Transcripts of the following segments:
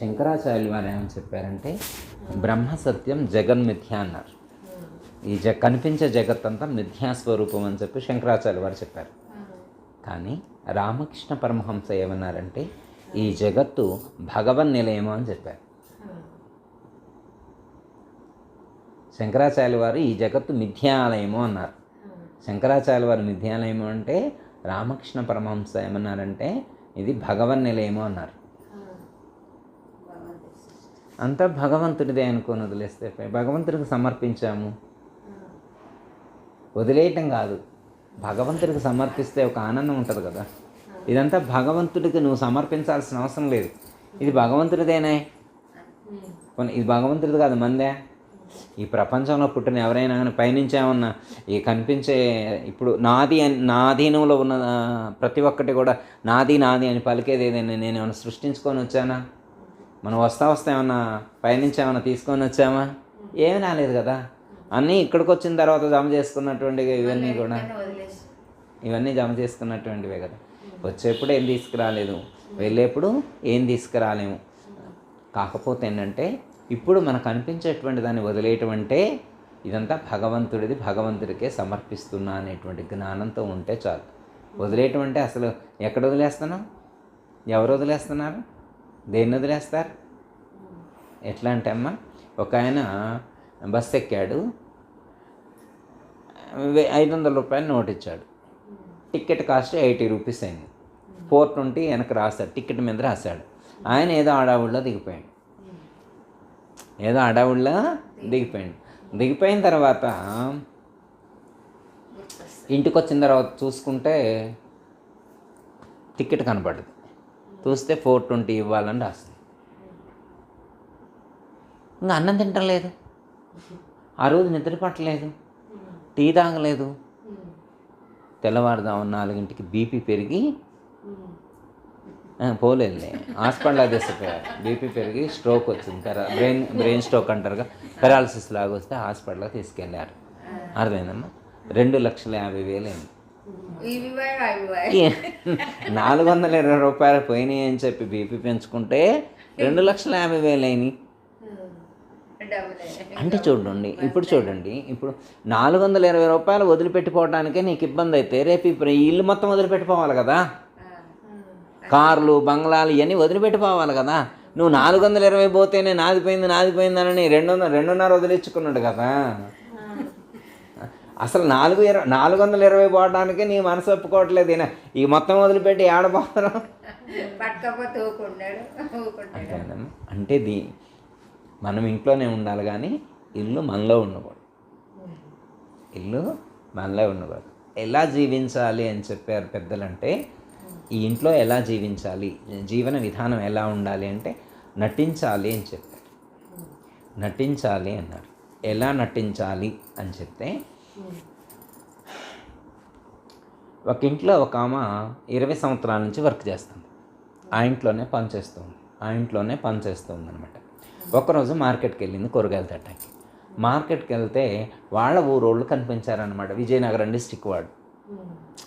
శంకరాచార్యులు వారు ఏమని చెప్పారంటే బ్రహ్మ సత్యం జగన్మిథ్య అన్నారు. ఈ జ కనిపించే జగత్ అంతా మిథ్యాస్వరూపం అని చెప్పి శంకరాచార్యులు వారు చెప్పారు. కానీ రామకృష్ణ పరమహంస ఏమన్నారంటే ఈ జగత్తు భగవన్ నిలయము అని చెప్పారు. శంకరాచార్యుల వారు ఈ జగత్తు మిథ్యాలయము అన్నారు. శంకరాచార్యుల వారు మిథ్యాలయము అంటే రామకృష్ణ పరమహంస ఏమన్నారంటే ఇది భగవన్ నిలయము అన్నారు. అంతా భగవంతుడిదే అనుకొని వదిలేస్తే భగవంతుడికి సమర్పించాము. వదిలేయటం కాదు. భగవంతుడికి సమర్పిస్తే ఒక ఆనందం ఉంటుంది కదా. ఇదంతా భగవంతుడికి నువ్వు సమర్పించాల్సిన అవసరం లేదు. ఇది భగవంతుడిదేనే. ఇది భగవంతుడిది కాదు మందే. ఈ ప్రపంచంలో పుట్టిన ఎవరైనా కానీ పైనుంచి ఏమన్నా ఈ కనిపించే ఇప్పుడు నాది అని నా అధీనంలో ఉన్న ప్రతి ఒక్కటి కూడా నాది నాది అని పలికేది ఏదైనా నేను ఏమైనా సృష్టించుకొని వచ్చానా? మనం వస్తా వస్తా ఏమన్నా పైనుంచి ఏమన్నా తీసుకొని వచ్చామా? ఏమీ రాలేదు కదా. అన్నీ ఇక్కడికి వచ్చిన తర్వాత జమ చేసుకున్నటువంటి ఇవన్నీ కూడా. ఇవన్నీ జమ చేసుకున్నటువంటివే కదా. వచ్చేప్పుడు ఏం తీసుకురాలేదు. వెళ్ళేప్పుడు ఏం తీసుకురాలేము. కాకపోతే ఏంటంటే ఇప్పుడు మనకు అనిపించేటువంటి దాన్ని వదిలేయటం అంటే ఇదంతా భగవంతుడిది భగవంతుడికే సమర్పిస్తున్నా అనేటువంటి జ్ఞానంతో ఉంటే చాలు. వదిలేయటం అంటే అసలు ఎక్కడ వదిలేస్తున్నాం ఎవరు వదిలేస్తున్నారు? దేన్ని వదిలేస్తారు? ఎట్లా అంటే అమ్మ ఒక ఆయన బస్ ఎక్కాడు ఐదు వందల రూపాయలు నోట్ ఇచ్చాడు టికెట్ కాస్ట్ ఎయిటీ రూపీస్ అయింది. ఫోర్ ట్వంటీ వెనక రాశాడు టికెట్ మీద రాశాడు. ఆయన ఏదో ఆడావుల్లో దిగిపోయాడు. ఏదో ఆడావుల్లో దిగిపోయాడు. దిగిపోయిన తర్వాత ఇంటికి వచ్చిన తర్వాత చూసుకుంటే టికెట్ కనపడదు చూస్తే ఫోర్ ట్వంటీ ఇవ్వాలని రాస్తుంది ఇంకా అన్నం తింటలేదు. ఆ రోజు నిద్రపట్టలేదు టీ తాగలేదు. తెల్లవారుదాం నాలుగింటికి బీపీ పెరిగి పోలేదులే హాస్పిటల్ తీసుకుపోయారు. బీపీ పెరిగి స్ట్రోక్ వచ్చింది. పెరా బ్రెయిన్ బ్రెయిన్ స్ట్రోక్ అంటారుగా. పెరాలసిస్ లాగా వస్తే హాస్పిటల్కి తీసుకెళ్ళారు అర్థమైందమ్మా? రెండు లక్షల యాభై వేలు అయింది. నాలుగు వందల ఇరవై రూపాయలు పోయినాయి అని చెప్పి బీపీ పెంచుకుంటే రెండు లక్షల యాభై వేలు అయినాయి. అంటే చూడండి ఇప్పుడు చూడండి ఇప్పుడు నాలుగు వందల ఇరవై రూపాయలు వదిలిపెట్టిపోవడానికే నీకు ఇబ్బంది అయితే రేపు ఇప్పుడు ఇల్లు మొత్తం వదిలిపెట్టిపోవాలి కదా. కార్లు బంగ్లాలు ఇవన్నీ వదిలిపెట్టిపోవాలి కదా. నువ్వు నాలుగు వందల ఇరవై పోతేనే నాది పోయింది నాది పోయిందని రెండు వందల రెండున్నర వదిలించుకున్నాడు కదా. అసలు నాలుగు ఇరవై నాలుగు వందల ఇరవై పోవడానికే నీ మనసు ఒప్పుకోవట్లేదు ఈయన. ఈ మొత్తం వదిలిపెట్టి అంతేనమ్మా అంటే దీ మనం ఇంట్లోనే ఉండాలి కానీ ఇల్లు మనలో ఉండకూడదు. ఇల్లు మనలో ఉండకూడదు. ఎలా జీవించాలి అని చెప్పారు పెద్దలంటే ఈ ఇంట్లో ఎలా జీవించాలి జీవన విధానం ఎలా ఉండాలి అంటే నటించాలి అని చెప్పారు. నటించాలి అన్నారు. ఎలా నటించాలి అని చెప్తే ఒక ఇంట్లో ఒక ఆమె ఇరవై సంవత్సరాల నుంచి వర్క్ చేస్తుంది. ఆ ఇంట్లోనే పనిచేస్తుంది ఆ ఇంట్లోనే పనిచేస్తుంది అనమాట ఒకరోజు మార్కెట్కి వెళ్ళింది కూరగాయలు తట్టకి. మార్కెట్కి వెళ్తే వాళ్ళ ఊరోళ్ళు కనిపించారనమాట విజయనగరం డిస్టిక్ వాడు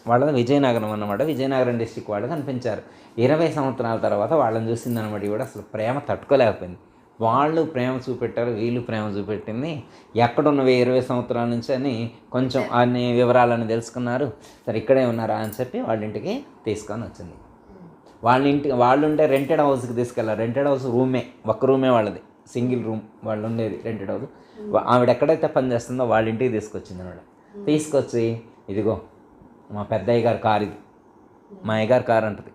వాళ్ళది విజయనగరం అన్నమాట. విజయనగరం డిస్టిక్ వాళ్ళు కనిపించారు. ఇరవై సంవత్సరాల తర్వాత వాళ్ళని చూసిందనమాట కూడా అసలు ప్రేమ తట్టుకోలేకపోయింది. వాళ్ళు ప్రేమ చూపెట్టారు వీళ్ళు ప్రేమ చూపెట్టింది. ఎక్కడున్నవి ఇరవై సంవత్సరాల నుంచి అని కొంచెం అన్ని వివరాలను తెలుసుకున్నారు. సరే ఇక్కడే ఉన్నారా అని చెప్పి వాళ్ళ ఇంటికి తీసుకొని వచ్చింది. వాళ్ళ ఇంటికి వాళ్ళు ఉంటే రెంటెడ్ హౌస్కి తీసుకెళ్ళారు రెంటెడ్ హౌస్ రూమే ఒక్క రూమే వాళ్ళది. సింగిల్ రూమ్ వాళ్ళు ఉండేది రెంటెడ్ హౌస్ ఆవిడ ఎక్కడైతే పని చేస్తుందో వాళ్ళ ఇంటికి తీసుకొచ్చింది ఆవిడ. తీసుకొచ్చి ఇదిగో మా పెద్దయ్య గారి కార్ ఇది. మా అయ్య గారి కార్ అంటది.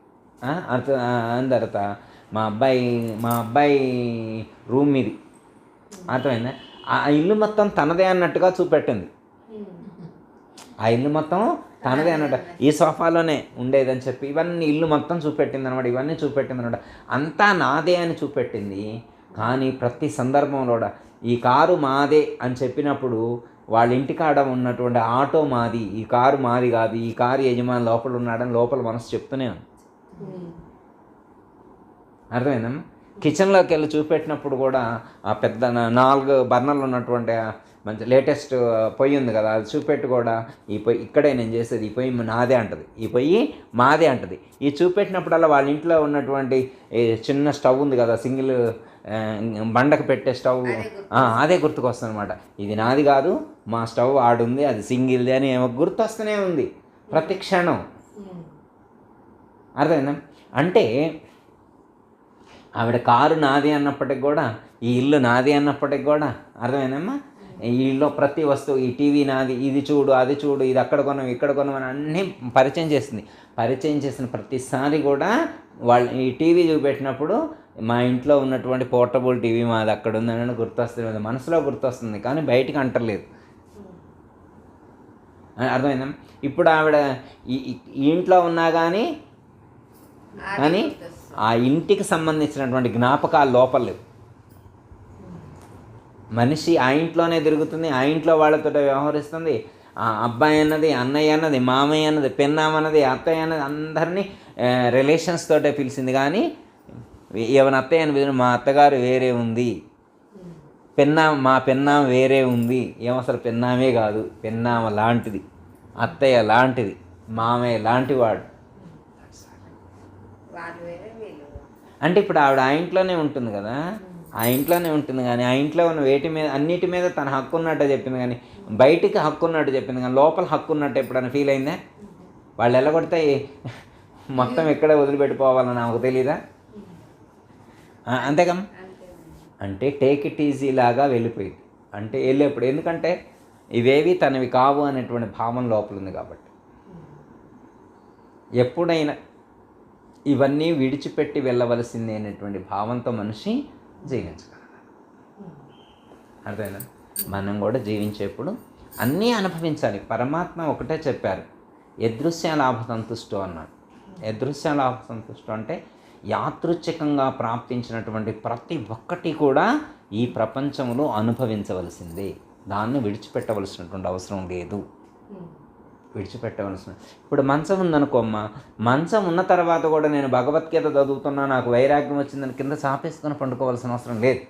ఆ, అంత అన్న తర్వాత మా అబ్బాయి మా అబ్బాయి రూమ్ ఇది అర్థమైందా? ఆ ఇల్లు మొత్తం తనదే అన్నట్టుగా చూపెట్టింది. ఆ ఇల్లు మొత్తం తనదే అన్నట్టు. ఈ సోఫాలోనే ఉండేదని చెప్పి ఇవన్నీ ఇల్లు మొత్తం చూపెట్టింది అనమాట ఇవన్నీ చూపెట్టింది అనమాట అంతా నాదే అని చూపెట్టింది. కానీ ప్రతి సందర్భంలో కూడా ఈ కారు మాదే అని చెప్పినప్పుడు వాళ్ళ ఇంటికాడ ఉన్నటువంటి ఆటో మాది ఈ కారు మాది కాదు ఈ కారు యజమాని లోపల ఉన్నాడని లోపల మనసు చెప్తూనే ఉంది. అర్థమైందమ్మా? కిచెన్లోకి వెళ్ళి చూపెట్టినప్పుడు కూడా ఆ పెద్ద నాలుగు బర్నర్లు ఉన్నటువంటి మంచి లేటెస్ట్ పొయ్యి ఉంది కదా అది చూపెట్టు కూడా ఈ పొయ్యి ఇక్కడే నేను చేసేది ఈ పొయ్యి నాదే అంటది. ఈ పొయ్యి మాదే అంటది. ఈ చూపెట్టినప్పుడల్లా వాళ్ళ ఇంట్లో ఉన్నటువంటి ఈ చిన్న స్టవ్ ఉంది కదా సింగిల్ బండకు పెట్టే స్టవ్ అదే గుర్తుకొస్తుంది అనమాట ఇది నాది కాదు మా స్టవ్ ఆడుంది అది సింగిల్ది అని ఏమో గుర్తొస్తూనే ఉంది ప్రతి క్షణం. అర్థమైందా? అంటే ఆవిడ కారు నాది అన్నప్పటికి కూడా ఈ ఇల్లు నాది అన్నప్పటికి కూడా అర్థమైందమ్మా? ఈ ఇల్లు ప్రతి వస్తువు ఈ టీవీ నాది ఇది చూడు అది చూడు ఇది అక్కడ కొనం ఇక్కడ కొనం అని అన్నీ పరిచయం చేసింది. పరిచయం చేసిన ప్రతిసారి కూడా వాళ్ళు ఈ టీవీ చూపెట్టినప్పుడు మా ఇంట్లో ఉన్నటువంటి పోర్టబుల్ టీవీ మాది అక్కడ ఉందని గుర్తొస్తుంది. మనసులో గుర్తొస్తుంది కానీ బయటకు అంటలేదు. అర్థమైందా? ఇప్పుడు ఆవిడ ఈ ఇంట్లో ఉన్నా కానీ కానీ ఆ ఇంటికి సంబంధించినటువంటి జ్ఞాపకాలు లోపల లేవు. మనిషి ఆ ఇంట్లోనే తిరుగుతుంది ఆ ఇంట్లో వాళ్ళతో వ్యవహరిస్తుంది. ఆ అబ్బాయి అన్నది అన్నయ్య అన్నది మామయ్య అన్నది పెన్నామన్నది అత్తయ్య అన్నది అందరినీ రిలేషన్స్ తోటే పిలిచింది. కానీ ఎవరి అత్తయ్య అని పిలిచిన మా అత్తగారు వేరే ఉంది. పెన్నా మా పెన్నాం వేరే ఉంది. ఏమసలు పెన్నామే కాదు పెన్నామ లాంటిది అత్తయ్య లాంటిది మామయ్య లాంటివాడు వాళ్ళు వేరే వీళ్ళు వేరే. అంటే ఇప్పుడు ఆవిడ ఆ ఇంట్లోనే ఉంటుంది కదా? ఆ ఇంట్లోనే ఉంటుంది కానీ ఆ ఇంట్లో ఉన్న వేటి మీద అన్నిటి మీద తన హక్కు ఉన్నట్టు చెప్పింది కానీ బయటికి హక్కు ఉన్నట్టు చెప్పింది కానీ లోపల హక్కు ఉన్నట్టు ఎప్పుడైనా ఫీల్ అయిందా? వాళ్ళు ఎల్లగొడితే మొత్తం ఇక్కడే వదిలిపెట్టిపోవాలని నాకు తెలీదా? ఆ, అంటే టేక్ ఇట్ ఈజీ లాగా వెళ్ళిపోయింది. అంటే వెళ్ళేప్పుడు ఎందుకంటే ఇవేవి తనవి కావు అనేటువంటి భావం లోపల ఉంది కాబట్టి. ఎప్పుడైనా ఇవన్నీ విడిచిపెట్టి వెళ్ళవలసిందే అనేటువంటి భావంతో మనిషి జీవించగలగాలి అర్థమైనా మనం కూడా జీవించేప్పుడు అన్నీ అనుభవించాలి. పరమాత్మ ఒకటే చెప్పారు. యదృశ్య లాభ సంతుష్టో అన్నాడు. యదృశ్య లాభ సంతుష్టో అంటే యాదృచ్ఛికంగా ప్రాప్తించినటువంటి ప్రతి ఒక్కటి కూడా ఈ ప్రపంచంలో అనుభవించవలసిందే. దాన్ని విడిచిపెట్టవలసినటువంటి అవసరం లేదు. విడిచిపెట్టవలసిన ఇప్పుడు మంచం ఉందనుకోమ్మ. మంచం ఉన్న తర్వాత కూడా నేను భగవద్గీత చదువుతున్నా నాకు వైరాగ్యం వచ్చిందని కింద చాపేసుకొని పండుకోవాల్సిన అవసరం లేదు.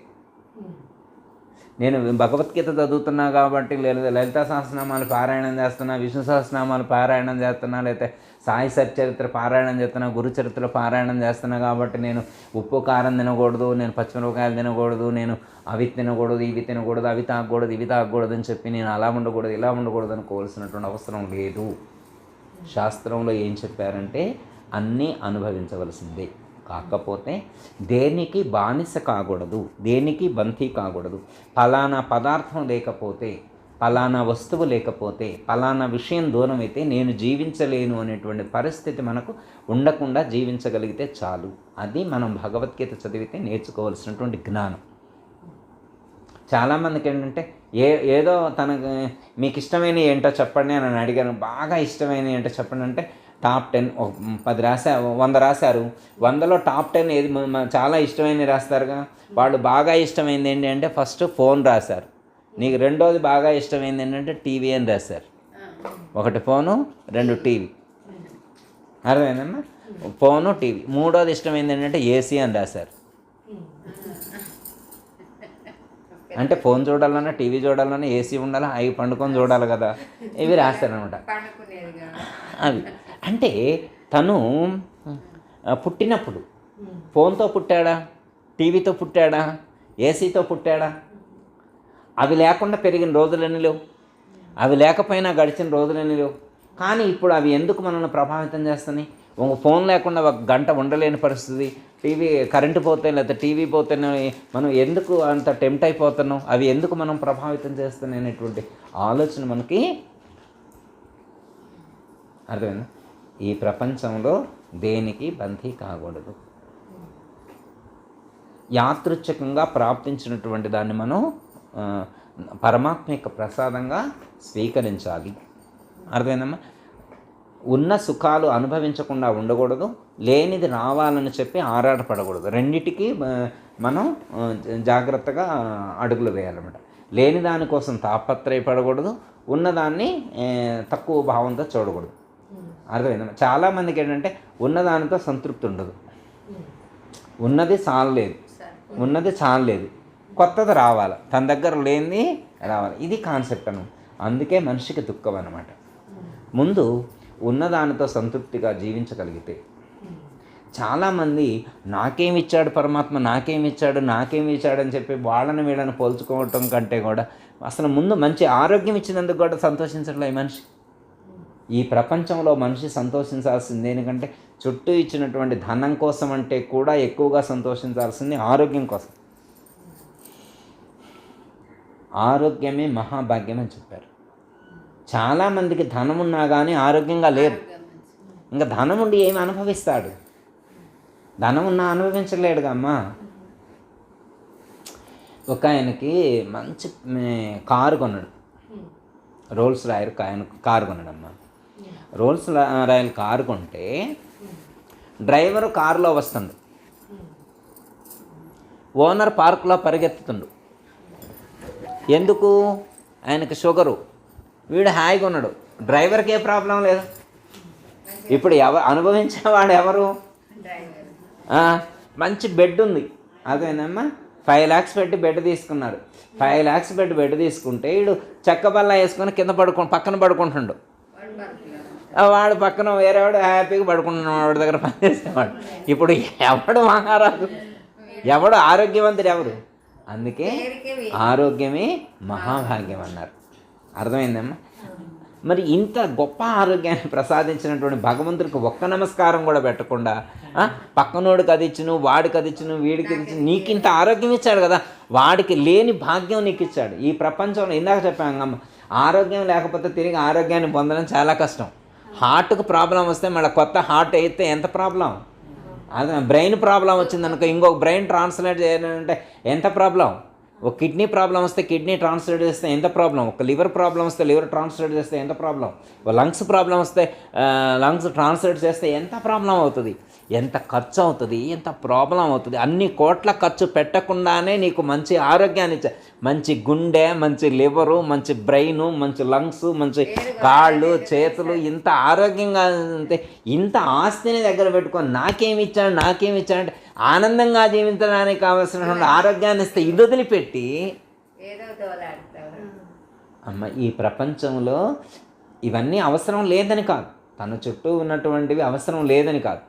నేను భగవద్గీత చదువుతున్నా కాబట్టి లేదా లలితా సహస్రనామాలు పారాయణం చేస్తున్నా విష్ణు సహస్రనామాలు పారాయణం చేస్తున్నా లేకపోతే సాయి సచ్చరిత్ర పారాయణం చేస్తున్నా గురు చరిత్ర పారాయణం చేస్తున్నా కాబట్టి నేను ఉప్పు కారం తినకూడదు నేను పచ్చిమిరపకాయలు తినకూడదు నేను అవి తినకూడదు ఇవి తినకూడదు అవి తాగకూడదు ఇవి తాగకూడదు అని చెప్పి నేను అలా ఉండకూడదు ఇలా ఉండకూడదు అనుకోవాల్సినటువంటి అవసరం లేదు. శాస్త్రంలో ఏం చెప్పారంటే అన్నీ అనుభవించవలసిందే. కాకపోతే దేనికి బానిస కాకూడదు దేనికి బంతి కాకూడదు ఫలానా పదార్థం లేకపోతే పలానా వస్తువు లేకపోతే ఫలానా విషయం దూరం అయితే నేను జీవించలేను అనేటువంటి పరిస్థితి మనకు ఉండకుండా జీవించగలిగితే చాలు. అది మనం భగవద్గీత చదివితే నేర్చుకోవాల్సినటువంటి జ్ఞానం. చాలామందికి ఏంటంటే ఏ ఏదో తనకు మీకు ఇష్టమైన ఏంటో చెప్పండి అని అడిగాను బాగా ఇష్టమైన ఏంటో చెప్పండి అంటే టాప్ టెన్ పది రాశారు వంద రాశారు. వందలో టాప్ టెన్ ఏది చాలా ఇష్టమైనవి రాస్తారుగా. వాళ్ళు బాగా ఇష్టమైంది ఏంటి అంటే ఫస్ట్ ఫోన్ రాశారు. నీకు రెండోది బాగా ఇష్టమైంది ఏంటంటే టీవీ అని రాశారు. ఒకటి ఫోను రెండు టీవీ. అర్థమైందమ్మా? Phone TV. మూడోది ఇష్టమైంది ఏంటంటే ఏసీ అని రాశారు. అంటే ఫోన్ చూడాలన్నా టీవీ చూడాలన్నా ఏసీ ఉండాలా అవి పండుకొని చూడాలి కదా. ఇవి రాస్తారనమాట అవి. అంటే తను పుట్టినప్పుడు ఫోన్తో పుట్టాడా? టీవీతో పుట్టాడా? ఏసీతో పుట్టాడా? అవి లేకుండా పెరిగిన రోజులన్నీ లేవు? అవి లేకపోయినా గడిచిన రోజులన్నీ లేవు? కానీ ఇప్పుడు అవి ఎందుకు మనల్ని ప్రభావితం చేస్తున్నాయి? ఒక ఫోన్ లేకుండా ఒక గంట ఉండలేని పరిస్థితి. టీవీ కరెంటు పోతే లేకపోతే టీవీ పోతేనే మనం ఎందుకు అంత టెంప్ట్ అయిపోతున్నాం? అవి ఎందుకు మనం ప్రభావితం చేస్తున్నాయి అనేటువంటి ఆలోచన మనకి అర్థమైంది? ఈ ప్రపంచంలో దేనికి బందీ కాకూడదు? యాదృచ్ఛికంగా ప్రాప్తించినటువంటి దాన్ని మనం పరమాత్మ యొక్క ప్రసాదంగా స్వీకరించాలి. అర్థమైందమ్మా? ఉన్న సుఖాలు అనుభవించకుండా ఉండకూడదు లేనిది రావాలని చెప్పి ఆరాటపడకూడదు. రెండిటికి మనం జాగ్రత్తగా అడుగులు వేయాలన్నమాట. లేని దానికోసం తాపత్రయపడకూడదు ఉన్నదాన్ని తక్కువ భావంతో చూడకూడదు. అర్థమైందమ్మా? చాలామందికి ఏంటంటే ఉన్నదానితో సంతృప్తి ఉండదు. ఉన్నది చాలలేదు. ఉన్నది చాలలేదు. కొత్తది రావాలి. తన దగ్గర లేని రావాలి. ఇది కాన్సెప్ట్ అను. అందుకే మనిషికి దుఃఖం అనమాట ముందు ఉన్నదానితో సంతృప్తిగా జీవించగలిగితే. చాలామంది నాకేమి ఇచ్చాడు పరమాత్మ నాకేమి ఇచ్చాడు నాకేమి ఇచ్చాడని అని చెప్పి వాళ్ళని వీళ్ళని పోల్చుకోవటం కంటే కూడా అసలు ముందు మంచి ఆరోగ్యం ఇచ్చినందుకు కూడా సంతోషించట్లే ఈ మనిషి. ఈ ప్రపంచంలో మనిషి సంతోషించాల్సింది ఎందుకంటే చుట్టూ ఇచ్చినటువంటి ధనం కోసం అంటే కూడా ఎక్కువగా సంతోషించాల్సింది ఆరోగ్యం కోసం. ఆరోగ్యమే మహాభాగ్యం అని చెప్పారు. చాలామందికి ధనం ఉన్నా కానీ ఆరోగ్యంగా లేరు. ఇంకా ధనం ఉండి ఏమి అనుభవిస్తాడు? ధనం ఉన్నా అనుభవించలేడుగా అమ్మా. ఒక ఆయనకి మంచి కారు కొన్నాడు. రోల్స్ రాయల్ ఆయన కారు కొన్నాడు రోల్స్ రాయల్ కారు కొంటే డ్రైవరు కారులో వస్తుండు. ఓనర్ పార్కులో పరిగెత్తుతుండు. ఎందుకు? ఆయనకు షుగరు. వీడు హాయిగా ఉన్నాడు. డ్రైవర్కి ఏ ప్రాబ్లం లేదు. ఇప్పుడు ఎవ అనుభవించేవాడు ఎవరు? మంచి బెడ్ ఉంది. అదేనమ్మా? ఫైవ్ ల్యాక్స్ పెట్టి బెడ్ తీసుకున్నాడు. ఫైవ్ ల్యాక్స్ పెట్టి బెడ్ తీసుకుంటే వీడు చెక్క బల్ల వేసుకొని కింద పడుకు పక్కన పడుకుంటుండు. వాడు వాడు పక్కన వేరేవాడు హ్యాపీగా పడుకుంటున్నాడు. వాడి దగ్గర పనిచేసేవాడు ఇప్పుడు ఎవడు మహారాజు? ఎవడు ఆరోగ్యవంతుడు ఎవరు? అందుకే ఆరోగ్యమే మహాభాగ్యం అన్నారు. అర్థమైందమ్మా? మరి ఇంత గొప్ప ఆరోగ్యాన్ని ప్రసాదించినటువంటి భగవంతుడికి ఒక్క నమస్కారం కూడా పెట్టకుండా ఆ, పక్కనోడికి అది ఇచ్చును వాడికి అది ఇచ్చును వీడికి అది ఇచ్చును నీకు ఇంత ఆరోగ్యం ఇచ్చాడు కదా వాడికి లేని భాగ్యం నీకు ఇచ్చాడు. ఈ ప్రపంచంలో ఇందాక చెప్పాను అమ్మ ఆరోగ్యం లేకపోతే తిరిగి ఆరోగ్యాన్ని పొందడం చాలా కష్టం. హార్ట్కి ప్రాబ్లం వస్తే మళ్ళీ కొత్త హార్ట్ అయితే ఎంత ప్రాబ్లం అదే బ్రెయిన్ ప్రాబ్లం వచ్చిందనుకో ఇంకొక బ్రెయిన్ ట్రాన్స్లేట్ చేయాలంటే ఎంత ప్రాబ్లం? ఒక కిడ్నీ ప్రాబ్లం వస్తే కిడ్నీ ట్రాన్స్లేట్ చేస్తే ఎంత ప్రాబ్లం? ఒక లివర్ ప్రాబ్లం వస్తే లివర్ ట్రాన్స్లేట్ చేస్తే ఎంత ప్రాబ్లం? ఒక లంగ్స్ ప్రాబ్లం వస్తే లంగ్స్ ట్రాన్స్లేట్ చేస్తే ఎంత ప్రాబ్లం అవుతుంది? ఎంత ఖర్చు అవుతుంది ఎంత ప్రాబ్లం అవుతుంది అన్ని కోట్ల ఖర్చు పెట్టకుండానే నీకు మంచి ఆరోగ్యాన్ని ఇచ్చా మంచి గుండె మంచి లివరు మంచి బ్రెయిన్ మంచి లంగ్స్ మంచి కాళ్ళు చేతులు ఇంత ఆరోగ్యంగా ఉంటే ఇంత ఆస్తిని దగ్గర పెట్టుకొని నాకేమి ఇచ్చాడు నాకేమి ఇచ్చాడు అంటే ఆనందంగా జీవించడానికి కావాల్సినటువంటి ఆరోగ్యాన్ని ఇస్తే ఇది వదిలిపెట్టి అమ్మ ఈ ప్రపంచంలో ఇవన్నీ అవసరం లేదని కాదు. తన చుట్టూ ఉన్నటువంటివి అవసరం లేదని కాదు.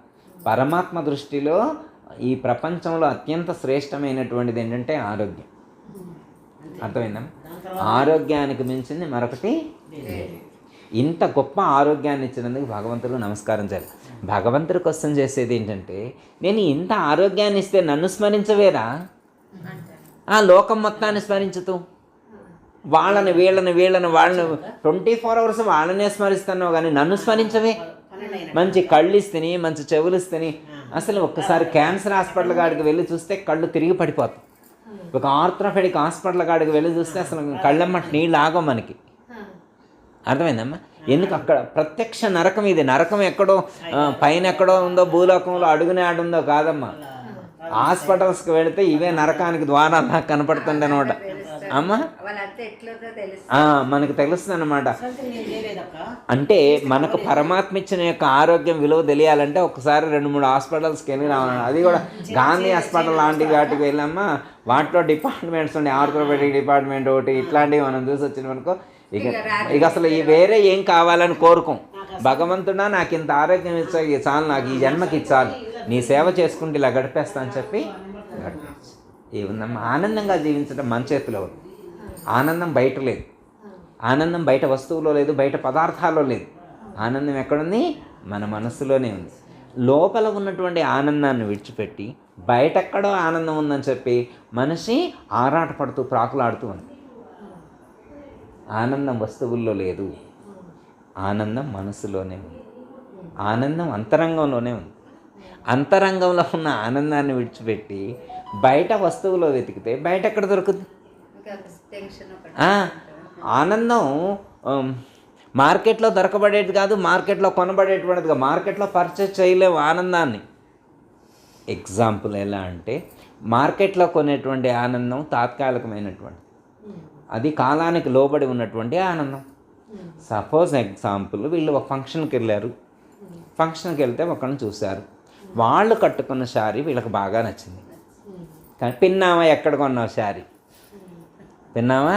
పరమాత్మ దృష్టిలో ఈ ప్రపంచంలో అత్యంత శ్రేష్టమైనటువంటిది ఏంటంటే ఆరోగ్యం. అర్థమైందా? ఆరోగ్యానికి మించింది మరొకటి ఇంత గొప్ప ఆరోగ్యాన్ని ఇచ్చినందుకు భగవంతుడికి నమస్కారం చేయాలి. భగవంతుడి కోసం చేసేది ఏంటంటే నేను ఇంత ఆరోగ్యాన్ని ఇస్తే నన్ను స్మరించవేరా? ఆ లోకం మొత్తాన్ని స్మరించుతూ. వాళ్ళని వీళ్ళని వీళ్ళని వాళ్ళని ట్వంటీ ఫోర్ అవర్స్ వాళ్ళనే స్మరిస్తున్నావు కానీ నన్ను స్మరించవే. మంచి కళ్ళు ఇస్తేని మంచి చెవులు ఇస్తేని అసలు ఒక్కసారి క్యాన్సర్ హాస్పిటల్ కాడికి వెళ్ళి చూస్తే కళ్ళు తిరిగి పడిపోతాయి. ఒక ఆర్థోపెడిక్ హాస్పిటల్ కాడికి వెళ్ళి చూస్తే అసలు కళ్ళమ్మట నీళ్ళు ఆగవు మనకి. అర్థమైందమ్మా? ఎందుకు అక్కడ ప్రత్యక్ష నరకం ఇది? నరకం ఎక్కడో పైన ఎక్కడో ఉందో భూలోకంలో అడుగునే ఆడుందో కాదమ్మా. హాస్పిటల్స్కి వెళితే ఇవే నరకానికి ద్వారాలు నాకు కనపడుతుండే అనమాట అమ్మా? మనకు తెలుస్తుంది అనమాట అంటే మనకు పరమాత్మ ఇచ్చిన యొక్క ఆరోగ్యం విలువ తెలియాలంటే ఒకసారి రెండు మూడు హాస్పిటల్స్కి వెళ్ళి రావాలి అది కూడా గాంధీ హాస్పిటల్ లాంటి వాటికి వెళ్ళామా వాటిలో డిపార్ట్మెంట్స్ ఉండే ఆర్థోపెడిక్ డిపార్ట్మెంట్ ఒకటి ఇట్లాంటివి మనం చూసి వచ్చినామనుకో ఇక ఇక అసలు ఈ వేరే ఏం కావాలని కోరుకోం. భగవంతుడా నాకు ఇంత ఆరోగ్యం ఇచ్చా చాలు నాకు ఈ జన్మకి ఇది చాలు. నీ సేవ చేసుకుంటే ఇలా గడిపేస్తా అని చెప్పి గడిపేచ్చు ఏముందమ్మా? ఆనందంగా జీవించడం మన చేతిలో ఉంది. ఆనందం బయట లేదు. ఆనందం బయట వస్తువులో లేదు బయట పదార్థాల్లో లేదు. ఆనందం ఎక్కడుంది? మన మనస్సులోనే ఉంది. లోపల ఉన్నటువంటి ఆనందాన్ని విడిచిపెట్టి బయటెక్కడో ఆనందం ఉందని చెప్పి మనిషి ఆరాటపడుతూ ప్రాకులాడుతూ ఉంది. ఆనందం వస్తువుల్లో లేదు. ఆనందం మనసులోనే ఉంది. ఆనందం అంతరంగంలోనే ఉంది. అంతరంగంలో ఉన్న ఆనందాన్ని విడిచిపెట్టి బయట వస్తువులో వెతికితే బయట ఎక్కడ దొరుకుతుంది ఆనందం మార్కెట్లో దొరకబడేది కాదు మార్కెట్లో కొనబడేటువంటిది కాదు మార్కెట్లో పర్చేస్ చేయలేము ఆనందాన్ని. ఎగ్జాంపుల్ ఎలా అంటే మార్కెట్లో కొనేటువంటి ఆనందం తాత్కాలికమైనటువంటి అది కాలానికి లోబడి ఉన్నటువంటి ఆనందం. సపోజ్ ఎగ్జాంపుల్ వీళ్ళు ఒక ఫంక్షన్కి వెళ్ళారు. ఫంక్షన్కి వెళ్తే ఒకరిని చూశారు. వాళ్ళు కట్టుకున్న శారీ వీళ్ళకి బాగా నచ్చింది. కానీ పిన్నామా ఎక్కడ కొన్నావు శారీ? విన్నావా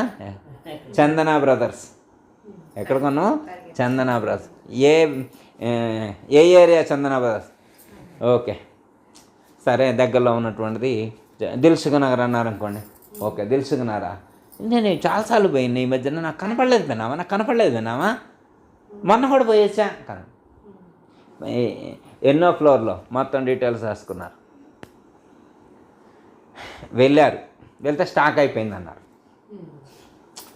చందన బ్రదర్స్. ఎక్కడ కొన్నావు? చందన బ్రదర్స్. ఏ ఏ, ఏరియా చందన బ్రదర్స్? ఓకే. సరే దగ్గరలో ఉన్నటువంటిది దిల్సుఖ్ నగర్ అన్నారు అనుకోండి. ఓకే దిల్సుఖ్ నగరా? నేను చాలాసార్లు పోయింది ఈ మధ్యన నాకు కనపడలేదు విన్నావా? నాకు కనపడలేదు విన్నావా? మొన్న కూడా పోయొచ్చా? కన ఎన్నో ఫ్లోర్లో మొత్తం డీటెయిల్స్ రాసుకున్నారు. వెళ్ళారు. వెళ్తే స్టాక్ అయిపోయింది అన్నారు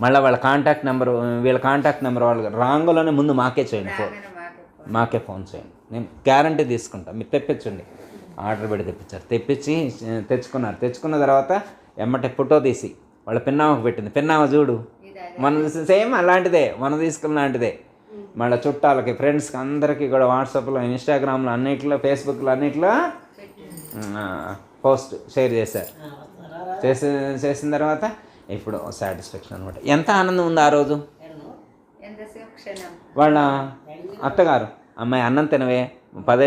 మళ్ళీ వాళ్ళ కాంటాక్ట్ నెంబర్ వీళ్ళ కాంటాక్ట్ నెంబర్ వాళ్ళు రాంగులోనే ముందు మాకే చేయండి ఫోన్. మాకు ఫోన్. చేయండి. నేను గ్యారంటీ తీసుకుంటా. మీరు తెప్పించండి. ఆర్డర్ పెట్టి తెప్పించారు. తెప్పించి తెచ్చుకున్నారు. తెచ్చుకున్న తర్వాత ఎమ్మటే ఫోటో తీసి వాళ్ళ పిన్నామకు పెట్టింది. పిన్నామ చూడు. మనం సేమ్ అలాంటిదే. మనం తీసుకున్న లాంటిదే. మళ్ళీ చుట్టాలకి ఫ్రెండ్స్కి అందరికీ కూడా వాట్సాప్లో ఇన్స్టాగ్రామ్లో అన్నిట్లో ఫేస్బుక్లో అన్నిట్లో పోస్ట్ షేర్ చేశారు. చేసి చేసిన తర్వాత ఇప్పుడు సాటిస్ఫాక్షన్ అనమాట ఎంత ఆనందం ఉంది ఆ రోజు? వాళ్ళ అత్తగారు అమ్మాయి అన్నం తినవే పది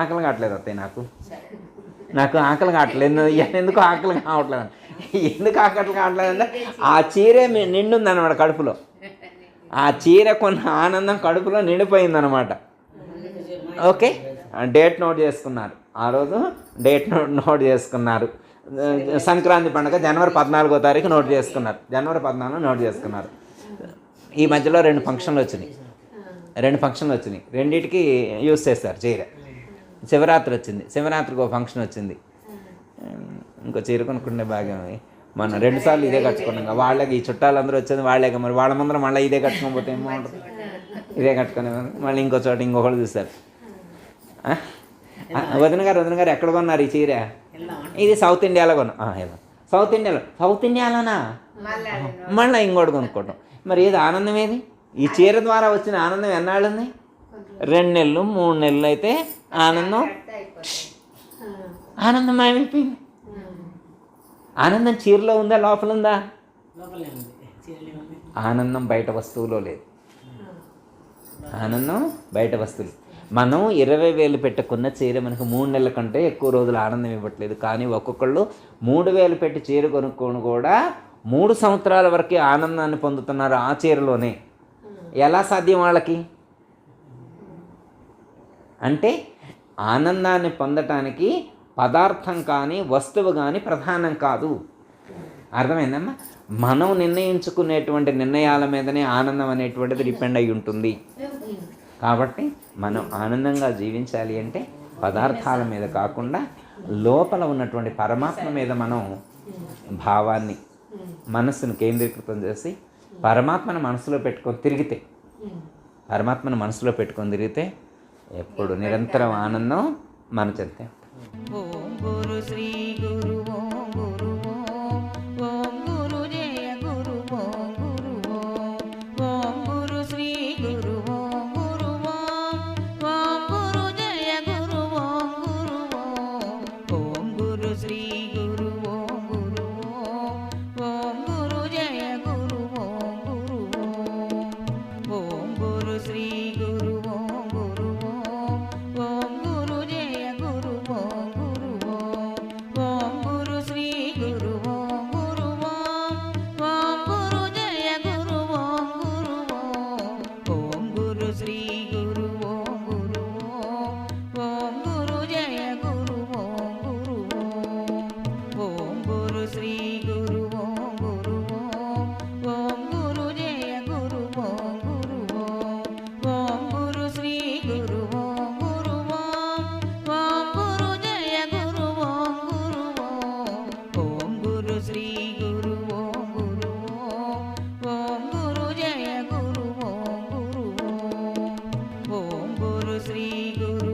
ఆకలి కావట్లేదు అత్తయ్య నాకు. నాకు ఆకలి కావట్లేదు. ఎందుకు ఆకలి కావట్లేదు? ఎందుకు ఆకలి కావట్లేదు అంటే ఆ చీరే నిండుంది అనమాట కడుపులో. ఆ చీర కొన్న ఆనందం కడుపులో నిండిపోయిందనమాట ఓకే? డేట్ నోట్ చేసుకున్నారు. ఆ రోజు డేట్ నోట్ నోట్ చేసుకున్నారు. సంక్రాంతి పండుగ జనవరి పద్నాలుగో తారీఖు నోట్ చేసుకున్నారు. జనవరి పద్నాలుగు నోట్ చేసుకున్నారు. ఈ మధ్యలో రెండు ఫంక్షన్లు వచ్చినాయి. రెండు ఫంక్షన్లు వచ్చినాయి. రెండింటికి యూస్ చేస్తారు చీర. శివరాత్రి వచ్చింది. శివరాత్రికి ఒక ఫంక్షన్ వచ్చింది. ఇంకో చీర కొనుక్కుంటే బాగా మనం రెండు సార్లు ఇదే కట్టుకున్నాం. కదా. వాళ్ళకి ఈ చుట్టాలందరూ వచ్చేది వాళ్ళే మరి వాళ్ళ ముందర మళ్ళీ ఇదే కట్టుకోకపోతే ఏమో ఇదే కట్టుకునే మళ్ళీ ఇంకో చోట ఇంకొకళ్ళు చూస్తారు. వదిన గారు వదిన గారు ఎక్కడ కొన్నారు ఈ చీర? ఇది సౌత్ ఇండియాలో ఏదో. సౌత్ ఇండియాలో. సౌత్ ఇండియాలోనా? మళ్ళీ ఇంకోటి కొనుక్కోవటం మరి ఏది ఆనందం ఏది? ఈ చీర ద్వారా వచ్చిన ఆనందం ఎన్నాళ్ళు ఉంది? రెండు నెలలు మూడు నెలలు అయితే ఆనందం ఆనందం ఏమైపోయింది? ఆనందం చీరలో ఉందా లోపల ఉంది? ఆనందం బయట వస్తువులో లేదు. ఆనందం బయట వస్తువులు. మనం ఇరవై వేలు పెట్టుకున్న చీర మనకు మూడు నెలల కంటే ఎక్కువ రోజులు ఆనందం ఇవ్వట్లేదు. కానీ ఒక్కొక్కళ్ళు మూడు వేలు పెట్టి చీర కొనుక్కొని కూడా మూడు సంవత్సరాల వరకే ఆనందాన్ని పొందుతున్నారు ఆ చీరలోనే. ఎలా సాధ్యం వాళ్ళకి? అంటే ఆనందాన్ని పొందటానికి పదార్థం కానీ వస్తువు కానీ ప్రధానం కాదు. అర్థమైందమ్మా? మనం నిర్ణయించుకునేటువంటి నిర్ణయాల మీదనే ఆనందం అనేటువంటిది డిపెండ్ అయి ఉంటుంది. కాబట్టి మనం ఆనందంగా జీవించాలి అంటే పదార్థాల మీద కాకుండా లోపల ఉన్నటువంటి పరమాత్మ మీద మనం భావాన్ని మనస్సును కేంద్రీకృతం చేసి పరమాత్మను మనసులో పెట్టుకొని తిరిగితే పరమాత్మను మనసులో పెట్టుకొని తిరిగితే ఎప్పుడు నిరంతరం ఆనందం మన చెంతే. श्रीगुरु